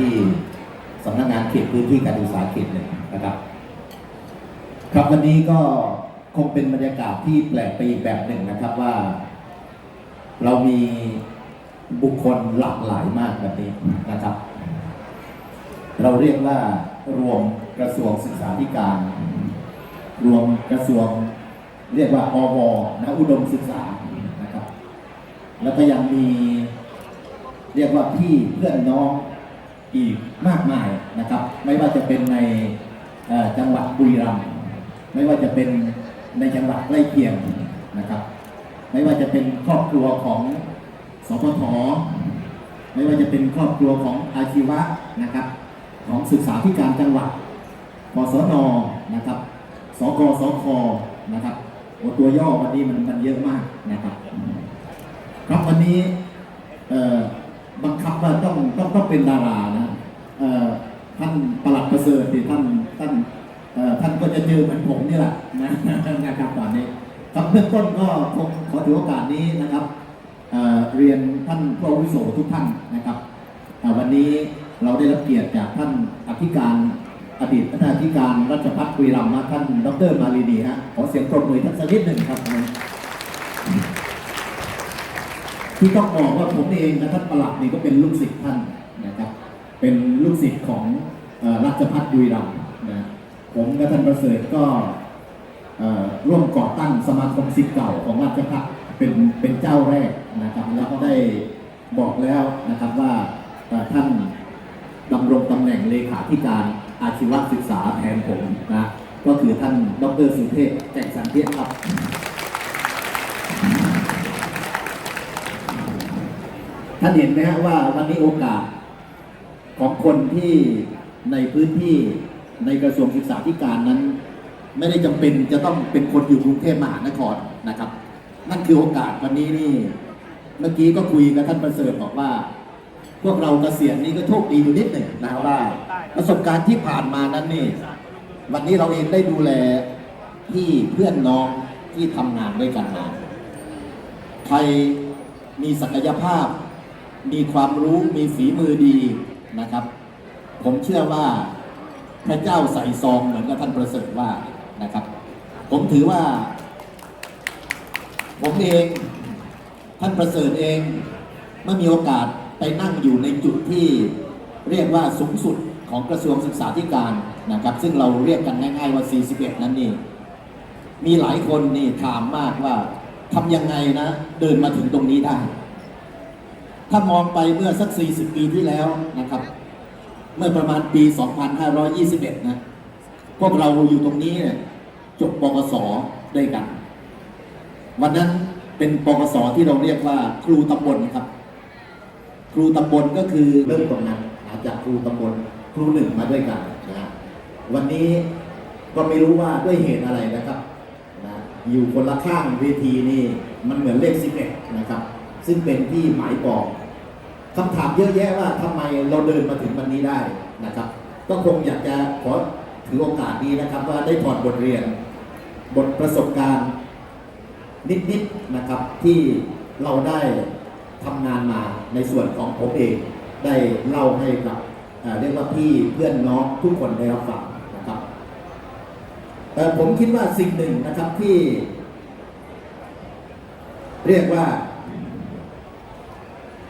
ที่สำนักงานเขตพื้นที่การศึกษาเขตหนึ่งนะครับ ครับวันนี้ก็คงเป็นบรรยากาศที่แปลกไปอีกแบบหนึ่งนะครับว่า เรามีบุคคลหลากหลายมากแบบนี้นะครับ เราเรียกว่ารวมกระทรวงศึกษาธิการ รวมกระทรวงเรียกว่าอวนะอุดมศึกษานะครับ แล้วก็ยังมีเรียกว่าพี่เพื่อนน้อง อีกมากมายนะครับ ไม่ว่าจะเป็นในจังหวัดบุรีรัมย์ไม่ว่าจะเป็นในจังหวัดใกล้เคียงนะครับ ไม่ว่าจะเป็นครอบครัวของสพทไม่ว่าจะเป็นครอบครัวของอาชีวะนะครับ ของศึกษาธิการจังหวัดกศนนะครับสกสคนะครับตัวย่อวันนี้มันมันเยอะมากนะครับ ครับวันนี้บังคับว่าต้องต้องต้องเป็นดารานะ ท่านประหลัดประเสริฐที่ท่านท่านท่านก็จะเจอเหมือนผมนี่แหละนะนะครับตอนนี้ครับเบื้องต้นก็คงขอถือโอกาสนี้นะครับเเรียนท่านผู้อาวุโสทุกท่านนะครับเอ่วันนี้เราได้รับเกียรติจากท่านอธิการอดีตท่านอธิการรัชพัฒน์บุรีรัมย์นะท่านดรมาลีนีฮะขอเสียงปรบมือท่านสักนิดหนึ่งครับที่ต้องบอกว่าผมเองนะท่านประหลัดนี่ก็เป็นลูกศิษย์ท่าน เป็นลูกศิษย์ของราชพัฒบุรีรัมย์นะผมกับท่านประเสริฐก็ร่วมก่อตั้งสมาคมศิษย์เก่าของราชพัฒเป็นเป็นเจ้าแรกนะครับแล้วก็ได้บอกแล้วนะครับว่าท่านดำรงตำแหน่งเลขาธิการอาชีวศึกษาแทนผมนะก็คือท่านดรสุเทพแจ่สันเทียครับ ท่านเห็นไหมฮะว่าวันนี้โอกาส ของคนที่ในพื้นที่ในกระทรวงศึกษาธิการนั้น ไม่ได้จำเป็นจะต้องเป็นคนอยู่กรุงเทพมหานครนะครับ นั่นคือโอกาสวันนี้นี่ เมื่อกี้ก็คุยกับท่านประเสริฐบอกว่า พวกเราเกษียณนี่ก็โชคดีอยู่นิดหนึ่งนะครับว่า ประสบการณ์ที่ผ่านมานั้นนี่ วันนี้เราเองได้ดูแลพี่เพื่อนน้องที่ทำงานด้วยกันมาใครมีศักยภาพ มีความรู้มีฝีมือดี นะครับ ผมเชื่อว่าพระเจ้าใส่ซองเหมือนกับท่านประเสริฐว่านะครับ ผมถือว่า ผมเองท่านประเสริฐเองเมื่อมีโอกาสไปนั่งอยู่ในจุดที่เรียกว่าสูงสุดของกระทรวงศึกษาธิการนะครับ ซึ่งเราเรียกกันง่าย ๆ ว่า 41 นั้นนี่มีหลายคนนี่ถามมากว่าทำยังไงนะ เดินมาถึงตรงนี้ได้ ถ้ามองไปเมื่อสัก 40 ปีที่แล้วนะครับ เมื่อประมาณปี 2521 นะ พวกเราอยู่ตรงนี้เนี่ยจบปกสด้วยกัน วันนั้นเป็นปกสที่เราเรียกว่า ครูตำบลครับ ครูตำบลก็คือเริ่มตรงนั้นอาจากครูตำบลครูหนึ่งมาด้วยกันนะฮะวันนี้ก็ไม่รู้ว่าด้วยเหตุอะไรนะครับนะอยู่คนละข้างเวทีนี่มันเหมือนเลขสิบเอ็ดนะครับ ซึ่งเป็นที่หมายปอง คำถามเยอะแยะว่าทำไมเราเดินมาถึงวันนี้ได้นะครับ ก็คงอยากจะขอถือโอกาสนี้นะครับว่าได้ถอดบทเรียน บทประสบการณ์ นิดๆนะครับที่เราได้ทำงานมาในส่วนของผมเอง ได้เล่าให้กับเอ่อเรียกว่าพี่เพื่อนน้องทุกคนได้รับฟังนะครับเอ่อผมคิดว่าสิ่งหนึ่งนะครับที่ เรียกว่า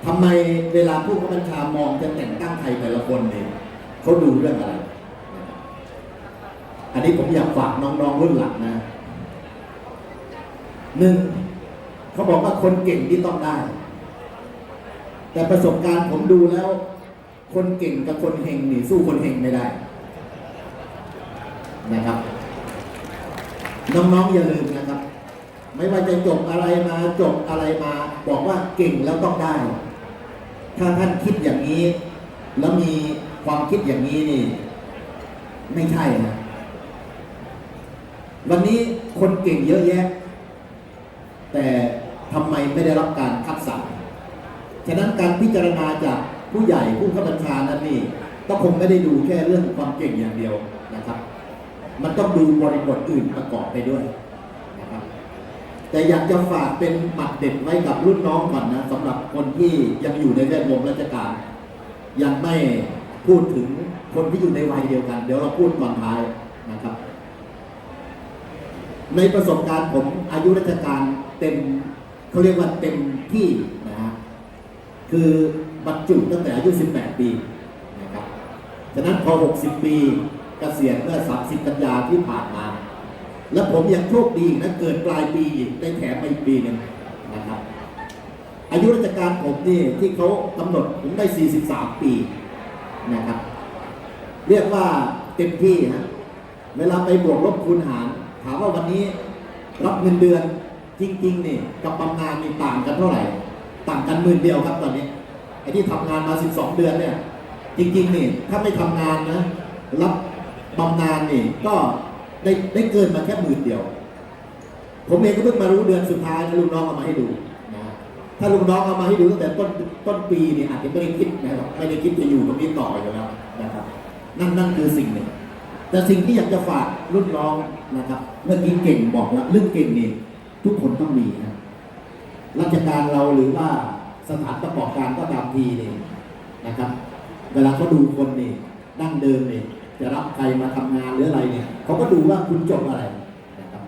ทำไมเวลาผู้บัญชามองจะแต่งตั้งใครแต่ละคนเนี่ยเขาดูเรื่องอะไร อันนี้ผมอยากฝากน้องๆรุ่นหลังนะหนึ่งเขาบอกว่าคนเก่งที่ต้องได้ แต่ประสบการณ์ผมดูแล้ว คนเก่งกับคนเฮงนี่สู้คนเฮงไม่ได้ นะครับ น้องๆอย่าลืมนะครับ ไม่ว่าจะจบอะไรมาจบอะไรมา บอกว่าเก่งแล้วต้องได้ ถ้าท่านคิดอย่างนี้ แล้วมีความคิดอย่างนี้นี่ ไม่ใช่นะวันนี้คนเก่งเยอะแยะ แต่ทำไมไม่ได้รับการคัดสรรฉะนั้นการพิจารณาจากผู้ใหญ่ผู้ข้าบัญชานั้นนี่ก็คงไม่ได้ดูแค่เรื่องความเก่งอย่างเดียวนะครับ มันต้องดูบริบทอื่นประกอบไปด้วย แต่อยากจะฝากเป็นหมัดเด็ดไว้กับรุ่นน้องก่อนนะสำหรับคนที่ยังอยู่ในแวดวงราชการ ยังไม่พูดถึงคนที่อยู่ในวัยเดียวกัน เดี๋ยวเราพูดก่อนท้ายนะครับ ในประสบการณ์ผมอายุราชการเต็มเขาเรียกว่าเต็มที่นะฮะคือบรรจุตั้งแต่อายุ 18 ปีนะครับฉะนั้นพอ 60 ปีเกษียณเมื่อ 30 กันยาที่ผ่านมา และผมยังโชคดีนะเกิดปลายปีอีกได้แถมมาอีกปีหนึ่งนะครับ อายุราชการผมนี่ที่เขากำหนดผมได้ 43 ปีนะครับ เรียกว่าเต็มที่ฮะเวลาไปบวกลบคูณหาร ถามว่าวันนี้รับเงินเดือนจริงๆนี่กับบำนาญมีต่างกันเท่าไหร่ ต่างกันหมื่นเดียวครับตอนนี้ไอ้ที่ทำงานมา 12 เดือนเนี่ย จริงๆนี่ถ้าไม่ทำงานนะรับบำนาญนี่ก็ ได้ได้เกินมาแค่หมื่นเดียว ผมเองก็เพิ่งมารู้เดือนสุดท้ายนะลูกน้องเอามาให้ดูนะถ้าลูกน้องเอามาให้ดูตั้งแต่ต้นต้นปีนี่อาจจะไม่ได้คิดนะครับไม่ได้คิดจะอยู่ตรงนี้ต่ออยู่แล้วนะครับ นั่นนั่นคือสิ่งหนึ่ง แต่สิ่งที่อยากจะฝากรุ่นน้องนะครับเมื่อกี้เก่งบอกแล้วเรื่องเก่งนี่ทุกคนต้องมีนะราชการเราหรือว่าสถานประกอบการก็ตามทีนี่นะครับ เวลาเขาดูคนนี่ดั้งเดิมนี่ จะรับใครมาทำงานหรืออะไรเนี่ยเขาก็ดูว่าคุณจบอะไรนะครับ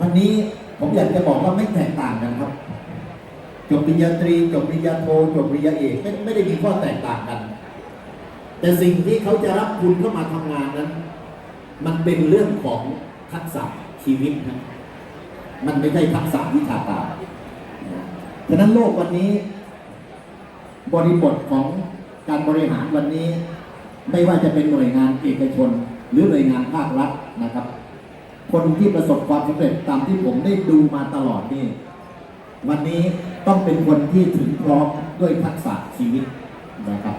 วันนี้ผมอยากจะบอกว่าไม่แตกต่างกันครับ จบปริญญาตรีจบปริญญาโทจบปริญญาเอกไม่ไม่ได้มีข้อแตกต่างกัน แต่สิ่งที่เขาจะรับคุณเข้ามาทำงานนั้น มันเป็นเรื่องของทักษะชีวิตนะมันไม่ใช่ทักษะวิชาการฉะนั้นโลกวันนี้ บริบทของการบริหารวันนี้ ไม่ว่าจะเป็นหน่วยงานเอกชน หรือหน่วยงานภาครัฐนะครับ คนที่ประสบความสำเร็จตามที่ผมได้ดูมาตลอดนี่วันนี้ต้องเป็นคนที่ถึงพร้อมด้วยทักษะชีวิตนะครับ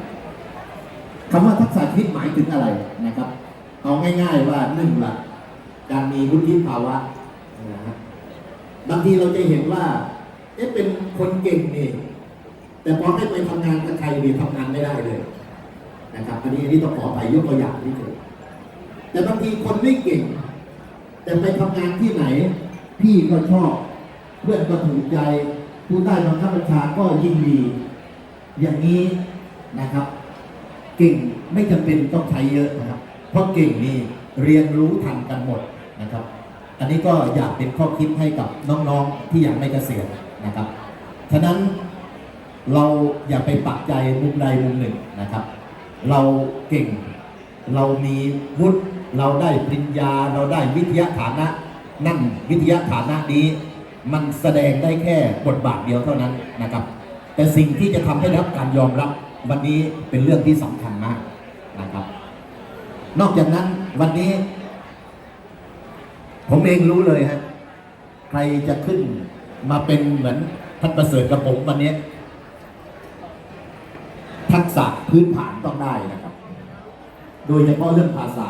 คำว่าทักษะชีวิตหมายถึงอะไรนะครับ เอาง่าย ๆว่าหนึ่งละการมีวุฒิภาวะนะฮะบางทีเราจะเห็นว่าเอ๊ะเป็นคนเก่งนี่แต่พอให้ไปทำงานกับใครนี่ทำงานไม่ได้เลย นะครับอันนี้อันนี้ต้องขอไปยกตัวอย่างนี่เถอะแต่บางทีคนไม่เก่ง แต่ไปทำงานที่ไหน พี่ก็ชอบเพื่อนก็ถูกใจ ผู้ใต้บังคับบัญชาก็ยินดี อย่างนี้นะครับ เก่งไม่จำเป็นต้องใช้เยอะนะครับ เพราะเก่งนี่เรียนรู้ทันกันหมดนะครับ อันนี้ก็อยากเป็นข้อคิดให้กับน้องๆที่ยังไม่เกษียณนะครับ ฉะนั้นเราอย่าไปปักใจมุมใดมุมหนึ่งนะครับ เราเก่ง เรามีวุฒิเราได้ปริญญา เราได้วิทยาฐานะ นั่นวิทยาฐานะนี้ มันแสดงได้แค่บทบาทเดียวเท่านั้นนะครับ แต่สิ่งที่จะทำให้รับการยอมรับ วันนี้เป็นเรื่องที่สำคัญมากนะครับ นอกจากนั้นวันนี้ ผมเองรู้เลยฮะใครจะขึ้นมาเป็นเหมือนท่านประเสริฐกับผมวันนี้ ทักษะพื้นฐานต้องได้นะครับ โดยเฉพาะเรื่องภาษา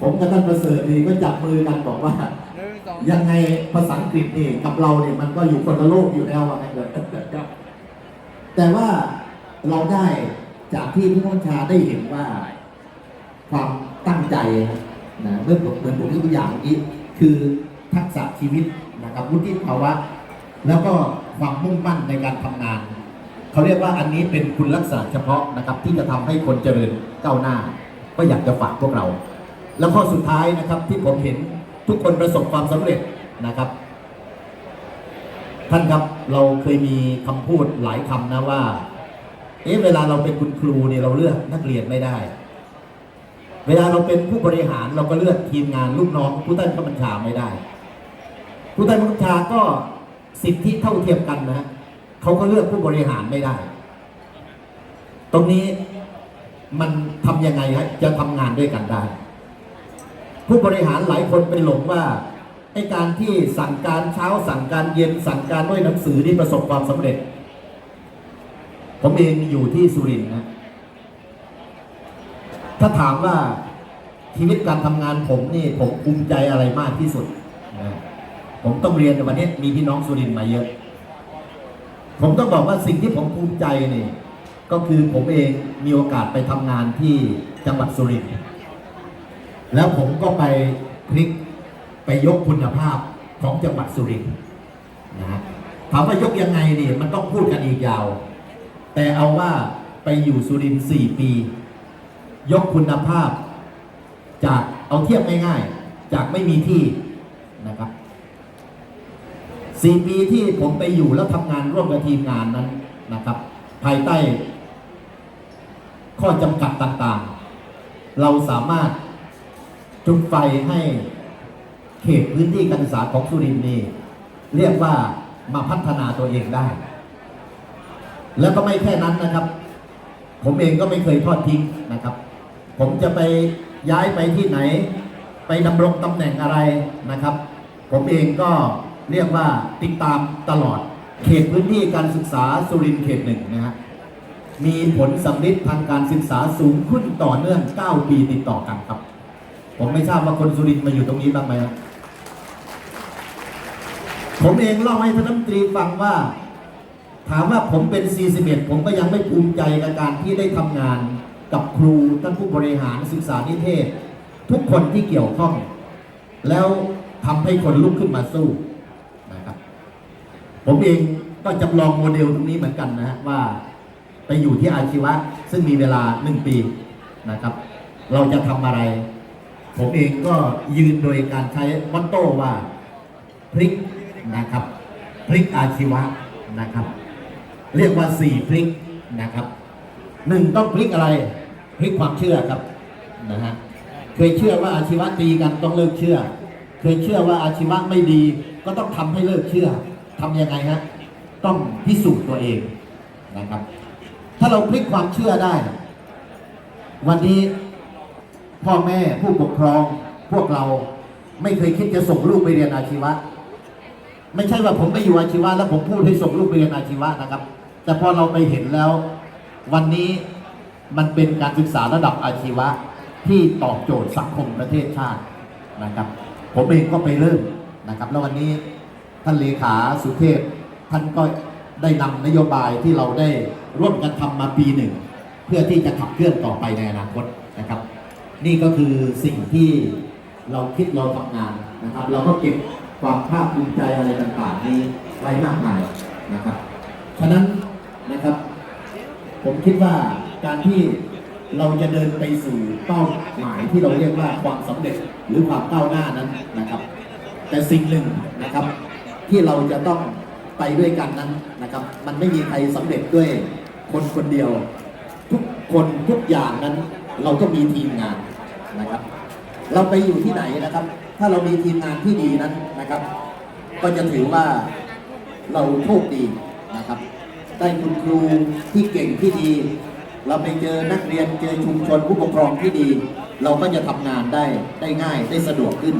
ผมกับท่านประเสริฐนี่ก็จับมือกันบอกว่าหนึ่งสองยังไงภาษาอังกฤษนี่กับเราเนี่ยมันก็อยู่คนละโลกอยู่แล้วอะครับแต่ว่าเราได้จากที่ผู้บัญชาได้เห็นว่าความตั้งใจนะเมื่อผมเหมือนผมยกตัวอย่างเมื่อกี้คือทักษะชีวิตนะครับวุฒิภาวะ แล้วก็ความมุ่งมั่นในการทำงาน เขาเรียกว่าอันนี้เป็นคุณลักษณะเฉพาะนะครับที่จะทำให้คนเจริญก้าวหน้า ก็อยากจะฝากพวกเรา แล้วข้อสุดท้ายนะครับที่ผมเห็นทุกคนประสบความสำเร็จนะครับ ท่านครับเราเคยมีคำพูดหลายคำนะว่าเอ๊ะเวลาเราเป็นคุณครูเนี่ยเราเลือกนักเรียนไม่ได้ เวลาเราเป็นผู้บริหารเราก็เลือกทีมงานลูกน้อง ผู้ใต้บังคับบัญชาไม่ได้ ผู้ใต้บังคับบัญชาก็สิทธิเท่าเทียมกันนะ เขาก็เลือกผู้บริหารไม่ได้ ตรงนี้มันทำยังไงฮะจะทำงานด้วยกันได้ ผู้บริหารหลายคนไปหลงว่าไอ้การที่สั่งการเช้าสั่งการเย็นสั่งการด้วยหนังสือนี่ประสบความสำเร็จ ผมเองอยู่ที่สุรินทร์นะถ้าถามว่าชีวิตการทำงานผมนี่ผมภูมิใจอะไรมากที่สุดนะผมต้องเรียนในวันนี้มีพี่น้องสุรินทร์มาเยอะ ผมต้องบอกว่าสิ่งที่ผมภูมิใจนี่ก็คือผมเองมีโอกาสไปทำงานที่จังหวัดสุรินทร์แล้วผมก็ไปพลิกไปยกคุณภาพของจังหวัดสุรินทร์นะฮะถามว่ายกยังไงนี่มันต้องพูดกันอีกยาว แต่เอาว่าไปอยู่สุรินทร์สี่ปี ยกคุณภาพ จากเอาเทียบง่ายๆ จากไม่มีที่นะครับ สี่ปีที่ผมไปอยู่แล้วทำงานร่วมกับทีมงานนั้นนะครับ ภายใต้ ข้อจำกัดต่างๆ เราสามารถจุดไฟให้เขตพื้นที่การศึกษาของสุรินทร์นี่เรียกว่ามาพัฒนาตัวเองได้ แล้วก็ไม่แค่นั้นนะครับ ผมเองก็ไม่เคยทอดทิ้งนะครับ ผมจะไปย้ายไปที่ไหน ไปดำรงตำแหน่งอะไรนะครับ ผมเองก็ เรียกว่าติดตามตลอด เขตพื้นที่การศึกษาสุรินทร์เขตหนึ่งนะฮะมีผลสำลิดทางการศึกษาสูงขึ้นต่อเนื่อง 9 ปีติดต่อกันครับ ผมไม่ทราบว่าคนสุรินทร์มาอยู่ตรงนี้บ้างไหมครับผมเองเล่าให้ท่านรัฐมนตรีฟังว่า ถามว่าผมเป็น 41 ผมก็ยังไม่ภูมิใจกับการที่ได้ทำงานกับครูท่านผู้บริหารศึกษานิเทศ ทุกคนที่เกี่ยวข้อง แล้วทำให้คนลุกขึ้นมาสู้ ผมเองก็จำลองโมเดลตรงนี้เหมือนกันนะฮะว่าไปอยู่ที่อาชีวะ ซึ่งมีเวลาหนึ่งปีนะครับ เราจะทำอะไร ผมเองก็ยืนโดยการใช้มอตโต้ว่าพลิกนะครับพลิกอาชีวะนะครับ เรียกว่าสี่พลิกนะครับหนึ่งต้องพลิกอะไรพลิกความเชื่อครับนะฮะเคยเชื่อว่าอาชีวะตีกันต้องเลิกเชื่อ เคยเชื่อว่าอาชีวะไม่ดี ก็ต้องทำให้เลิกเชื่อ ทำยังไงฮะต้องพิสูจน์ตัวเองนะครับ ถ้าเราพลิกความเชื่อได้ วันนี้พ่อแม่ผู้ปกครองพวกเราไม่เคยคิดจะส่งลูกไปเรียนอาชีวะ ไม่ใช่ว่าผมไปอยู่อาชีวะแล้วผมพูดให้ส่งลูกไปเรียนอาชีวะนะครับ แต่พอเราไปเห็นแล้ว วันนี้มันเป็นการศึกษาระดับอาชีวะที่ตอบโจทย์สังคมประเทศชาตินะครับ ผมเองก็ไปเริ่มนะครับ แล้ววันนี้ ท่านเลขาสุเทพท่านก็ได้นำนโยบายที่เราได้ร่วมกันทำมาปีหนึ่ง เพื่อที่จะขับเคลื่อนต่อไปในอนาคตนะครับ นี่ก็คือสิ่งที่เราคิดเราทำงานนะครับ เราก็เก็บความภาคภูมิใจอะไรต่างๆ นี้ไว้มากมายนะครับ ฉะนั้นนะครับ ผมคิดว่าการที่เราจะเดินไปสู่เป้าหมายที่เราเรียกว่าความสำเร็จหรือความก้าวหน้านั้นนะครับ แต่สิ่งหนึ่งนะครับ ที่เราจะต้องไปด้วยกันนั้นนะครับ มันไม่มีใครสำเร็จด้วยคนคนเดียว ทุกคนทุกอย่างนั้น เราก็มีทีมงานนะครับ เราไปอยู่ที่ไหนนะครับ ถ้าเรามีทีมงานที่ดีนั้นนะครับ ก็จะถือว่าเราโชคดีนะครับ ได้คุณครูที่เก่งที่ดี เราไปเจอนักเรียนเจอชุมชนผู้ปกครองที่ดี เราก็จะทำงานได้ได้ง่ายได้สะดวกขึ้น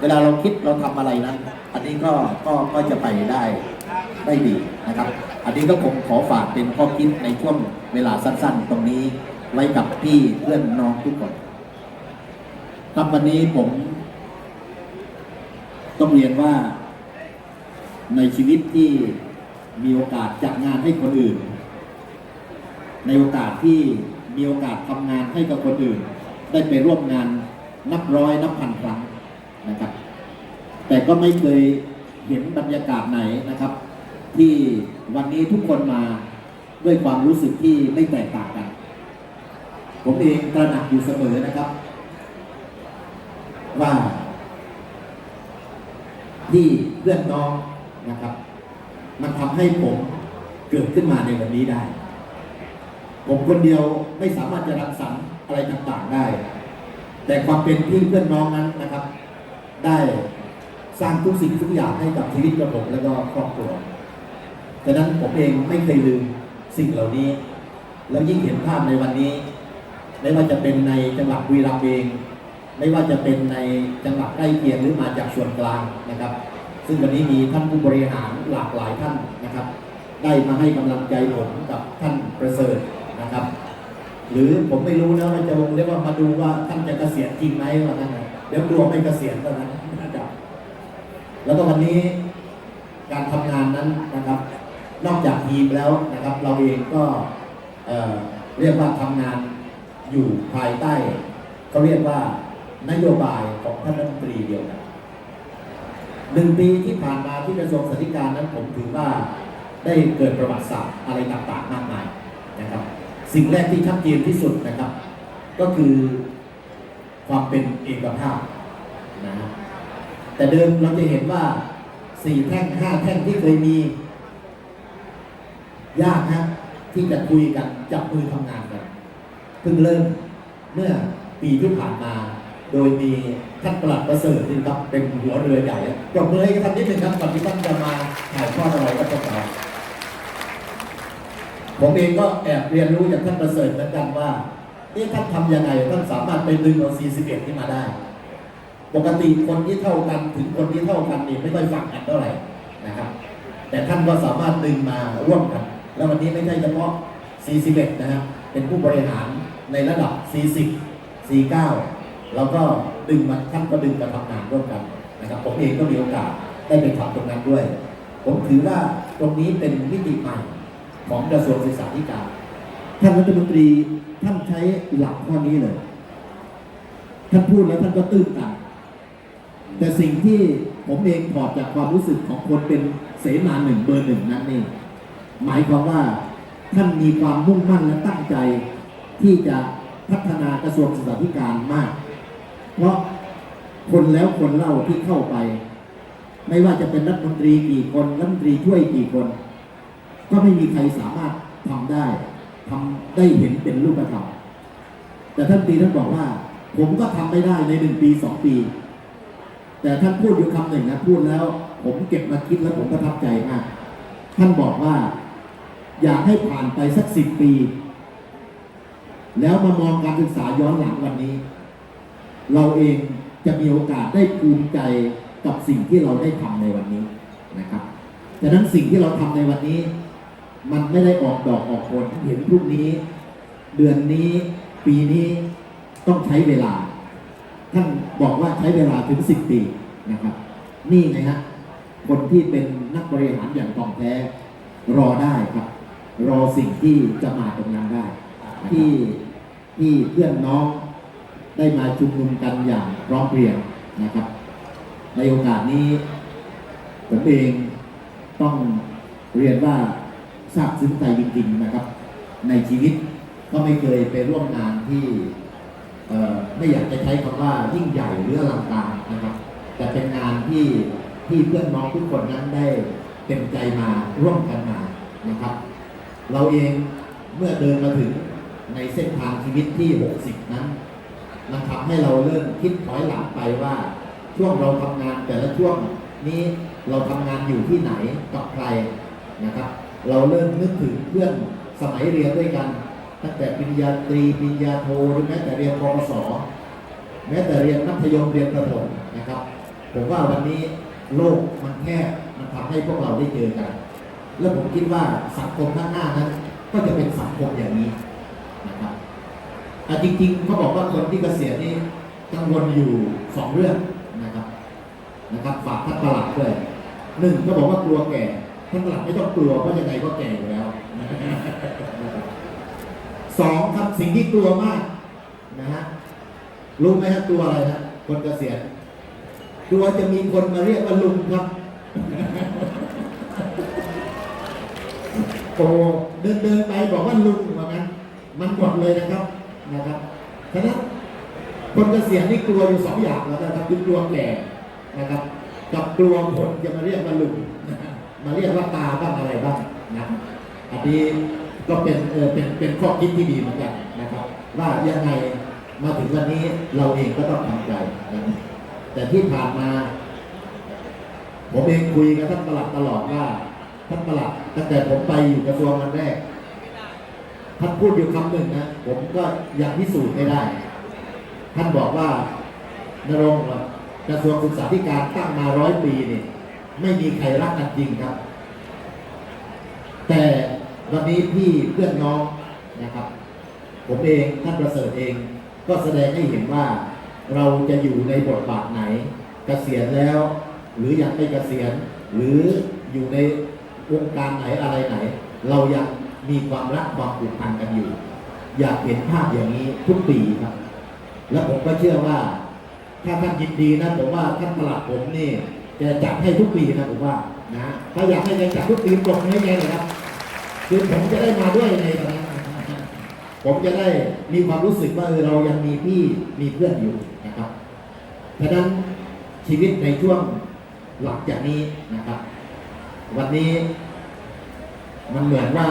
เวลาเราคิดเราทำอะไรนั้น อันนี้ก็ก็ก็จะไปได้ได้ดีนะครับ อันนี้ก็ผมขอฝากเป็นข้อคิดในช่วงเวลาสั้น ๆ ตรงนี้ไว้กับพี่เพื่อนน้องทุกคนครับวันนี้ผม ต้องเรียนว่าในชีวิตที่มีโอกาสจัดงานให้คนอื่น ในโอกาสที่มีโอกาสทำงานให้กับคนอื่น ได้ไปร่วมงานนับร้อยนับพันครั้งนะครับ แต่ก็ไม่เคยเห็นบรรยากาศไหนนะครับ ที่วันนี้ทุกคนมาด้วยความรู้สึกที่ไม่แตกต่างกัน ผมเองตระหนักอยู่เสมอนะครับ ว่า ที่เพื่อนน้องนะครับ มันทำให้ผมเกิดขึ้นมาในวันนี้ได้ ผมคนเดียวไม่สามารถจะรังสรรค์อะไรต่างๆได้ แต่ความเป็นพี่เพื่อนน้องนั้นนะครับ ได้ สร้างทุกสิ่งทุกอย่างให้กับชีวิตของผมและก็ครอบครัวดังนั้นผมเองไม่เคยลืมสิ่งเหล่านี้ แล้วยิ่งเห็นภาพในวันนี้ ไม่ว่าจะเป็นในจังหวัดบุรีรัมย์เอง ไม่ว่าจะเป็นในจังหวัดใกล้เคียงหรือมาจากส่วนกลางนะครับ ซึ่งวันนี้มีท่านผู้บริหารหลากหลายท่านนะครับ ได้มาให้กำลังใจผมกับท่านประเสริฐนะครับ หรือผมไม่รู้นะว่าจะเรียกว่ามาดูว่าท่านจะเกษียณจริงไหมว่างั้นเดี๋ยวกลัวไม่เกษียณตอนนั้น แล้วก็วันนี้การทำงานนั้นนะครับ นอกจากทีมแล้วนะครับ เราเองก็เเรียกว่าทำงานอยู่ภายใต้เขาเรียกว่านโยบายของท่านรัฐมนตรีเดียวกันหนึ่งปีที่ผ่านมาที่กระทรวงสาธารณสุขนั้นผมถือว่าได้เกิดประวัติศาสตร์อะไรต่างๆมากมายนะครับ สิ่งแรกที่ชัดเจนที่สุดนะครับ ก็คือความเป็นเอกภาพนะฮะ แต่เดิมเราจะเห็นว่าสี่แท่งห้าแท่งที่เคยมี ยากนะที่จะคุยกันจับมือทำงานกันเพิ่งเริ่มเมื่อปีที่ผ่านมา โดยมีท่านประหลัดประเสริฐนี่ครับเป็นหัวเรือใหญ่ปรบมือให้ท่านนิดหนึ่งครับก่อนที่ท่านจะมาถ่ายทอดอะไรกับพวกเราผมเองก็แอบเรียนรู้จากท่านประเสริฐเหมือนกันว่าเอ๊ะท่านทำยังไงท่านสามารถไปดึงเอา41ที่มาได้ ปกติคนที่เท่ากันถึงคนที่เท่ากันเนี่ยไม่ค่อยฝังกันเท่าไหร่นะครับ แต่ท่านก็สามารถดึงมาร่วมกัน แล้ววันนี้ไม่ใช่เฉพาะ 41 นะครับเป็นผู้บริหารในระดับ 40 49 แล้วก็ดึงมาท่านก็ดึงมาทำงานร่วมกันนะครับ ผมเองก็มีโอกาสได้ไปทำตรงนั้นด้วย ผมถือว่าตรงนี้เป็นมิติใหม่ของกระทรวงศึกษาธิการท่านรัฐมนตรีท่านใช้หลักข้อนี้เลย ท่านพูดแล้วท่านก็ตื้นตัน แต่สิ่งที่ผมเองถอดจากความรู้สึกของคนเป็นเสนาหนึ่งเบอร์หนึ่งนั้นนี่หมายความว่าท่านมีความมุ่งมั่นและตั้งใจ ที่จะพัฒนากระทรวงศึกษาธิการมาก เพราะคนแล้วคนเล่าที่เข้าไป ไม่ว่าจะเป็นรัฐมนตรีกี่คนรัฐมนตรีช่วยกี่คน ก็ไม่มีใครสามารถทำได้ทำได้เห็นเป็นรูปธรรมแต่ท่านตีท่านบอกว่า ผมก็ทำไม่ได้ในหนึ่งปีสองปี แต่ท่านพูดอยู่คำหนึ่งนะพูดแล้ว ผมเก็บมาคิดแล้วผมประทับใจมากท่านบอกว่า อยากให้ผ่านไปสักสิบปี แล้วมามองการศึกษาย้อนหลังวันนี้ เราเองจะมีโอกาสได้ภูมิใจกับสิ่งที่เราได้ทำในวันนี้นะครับฉะนั้นสิ่งที่เราทำในวันนี้ มันไม่ได้ออกดอกออกผลเห็นพรุ่งนี้ เดือนนี้ปีนี้ต้องใช้เวลา ท่านบอกว่าใช้เวลาถึงสิบปีนะครับ นี่ไงฮะคนที่เป็นนักบริหารอย่างทองแท้รอได้ครับ รอสิ่งที่จะมาตรงนั้นได้ ที่ที่เพื่อนน้องได้มาชุมนุมกันอย่างพร้อมเพรียงนะครับ ในโอกาสนี้ผมเองต้องเรียนว่าทราบซึ้งใจจริงๆนะครับ ในชีวิตก็ไม่เคยไปร่วมงานที่ ไม่อยากจะใช้คำว่ายิ่งใหญ่หรืออลังการนะครับแต่เป็นงานที่ที่เพื่อนน้องทุกคนนั้นได้เต็มใจมาร่วมกันมานะครับ เราเองเมื่อเดินมาถึงในเส้นทางชีวิตที่ 60 นั้นมันทำให้เราเริ่มคิดถอยหลังไปว่า ช่วงเราทำงานแต่ละช่วงนี้เราทำงานอยู่ที่ไหนกับใครนะครับ เราเริ่มนึกถึงเพื่อนสมัยเรียนด้วยกัน ตั้งแต่ปริญญาตรีปริญญาโทหรือแม้แต่เรียนปวสแม้แต่เรียนมัธยมเรียนประถมนะครับ ผมว่าวันนี้โลกมันแคบมันทำให้พวกเราได้เจอกัน แล้วผมคิดว่าสังคมข้างหน้านั้น ก็จะเป็นสังคมอย่างนี้นะครับอ่จริงๆเขาบอกว่าคนที่เกษียณนี่กังวลอยู่สองเรื่องนะครับนะครับฝากท่านประหลัดด้วยหนึ่งเขาบอกว่ากลัวแก่ท่านประหลัดไม่ต้องกลัวเพราะยังไงก็แก่อยู่แล้ว สองครับสิ่งที่กลัวมากนะฮะรู้ไหมฮะกลัวอะไรนะคนเกษียณกลัวจะมีคนมาเรียกว่าลุงครับโอ้เดินเดินไปบอกว่าลุงว่างั้นมันหมดเลยนะครับนะครับฉะนั้นคนเกษียณนี่กลัวอยู่สองอย่างแล้วนะครับคือกลัวแก่นะครับ กับกลัวคนจะมาเรียกว่าลุงมาเรียกว่าตาบ้างอะไรบ้างนะอันนี้ ก็เป็นเออเป็นเป็นข้อคิดที่ดีเหมือนกันนะครับ ว่ายังไงมาถึงวันนี้เราเองก็ต้องทำใจนะแต่ที่ผ่านมา ผมเองคุยกับท่านประหลัดตลอดว่าท่านประหลัดตั้งแต่ผมไปอยู่กระทรวงวันแรกท่านพูดอยู่คำหนึ่งนะผมก็ยังพิสูจน์ไม่ได้ ท่านบอกว่านรงค์กระทรวงศึกษาธิการตั้งมาร้อยปีนี่ไม่มีใครรักกันจริงครับ แต่ วันนี้พี่เพื่อนน้องนะครับ ผมเองท่านประเสริฐเองก็แสดงให้เห็นว่าเราจะอยู่ในบทบาทไหนเกษียณแล้ว หรือยังไม่เกษียณ หรืออยู่ในวงการไหนอะไรไหน เรายังมีความรักความผูกพันกันอยู่ อยากเห็นภาพอย่างนี้ทุกปีครับ และผมก็เชื่อว่า ถ้าท่านยินดีนะผมว่าท่านตลาดผมนี่จะจัดให้ทุกปีนะผมว่านะถ้าอยากให้แกจัดทุกปีปรบมือให้แกเลยครับ คือผมจะได้มาด้วยในตอนนั้นผมจะได้มีความรู้สึกว่าเรายังมีพี่มีเพื่อนอยู่นะครับฉะนั้นชีวิตในช่วงหลังจากนี้นะครับ วันนี้ มันเหมือนว่า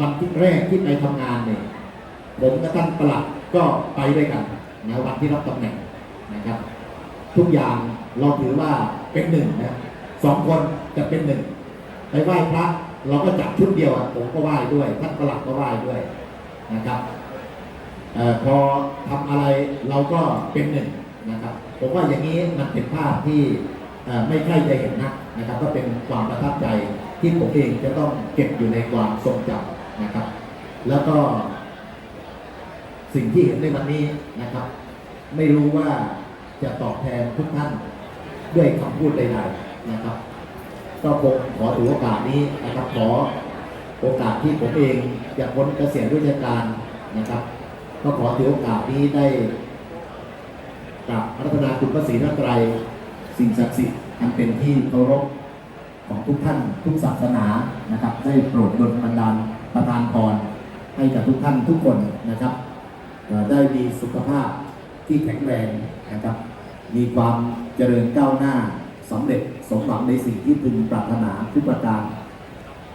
วันที่แรกที่ไปทำงานเนี่ยผมกับท่านประหลัดก็ไปด้วยกันนะวันที่รับตำแหน่งนะครับ ทุกอย่างเราถือว่าเป็นหนึ่งนะสองคนจะเป็นหนึ่งไปไหว้พระ เราก็จับชุดเดียวผมก็ไหว้ด้วยท่านประหลัดก็ไหว้ด้วยนะครับออพอทำอะไรเราก็เป็นหนึ่งนะครับ ผมว่าอย่างนี้มันเป็นภาพที่ไม่ใช่จะเห็นนะนะครับ ก็เป็นความประทับใจที่ผมเองจะต้องเก็บอยู่ในความทรงจำนะครับ แล้วก็ สิ่งที่เห็นในวันนี้นะครับ ไม่รู้ว่าจะตอบแทนทุกท่านด้วยคำพูดใดๆนะครับ ก็คงขอถือโอกาสนี้นะครับขอโอกาสที่ผมเองจะพ้นเกษียณราชการนะครับ ก็ขอถือโอกาสนี้ได้กราบรัตนาคุณพระศรีรัตนตรัยสิ่งศักดิ์สิทธิ์อันเป็นที่เคารพของทุกท่านทุกศาสนานะครับ ได้โปรดดลบันดาลประทานพรให้กับทุกท่านทุกคนนะครับได้มีสุขภาพที่แข็งแรงนะครับ มีความเจริญก้าวหน้า สำเร็จสมหวังในสิ่งที่พึงปรารถนาทุกประการ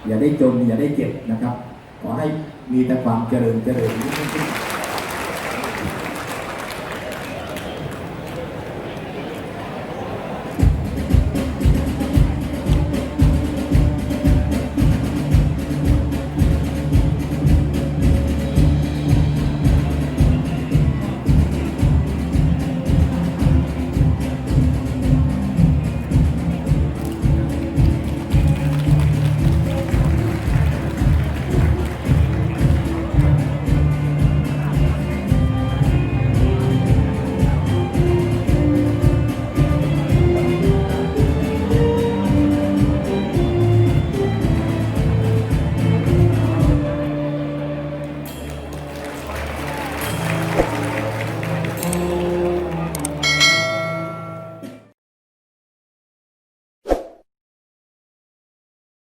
อย่าได้จนอย่าได้เจ็บนะครับ ขอให้มีแต่ความเจริญเจริญยิ่งขึ้น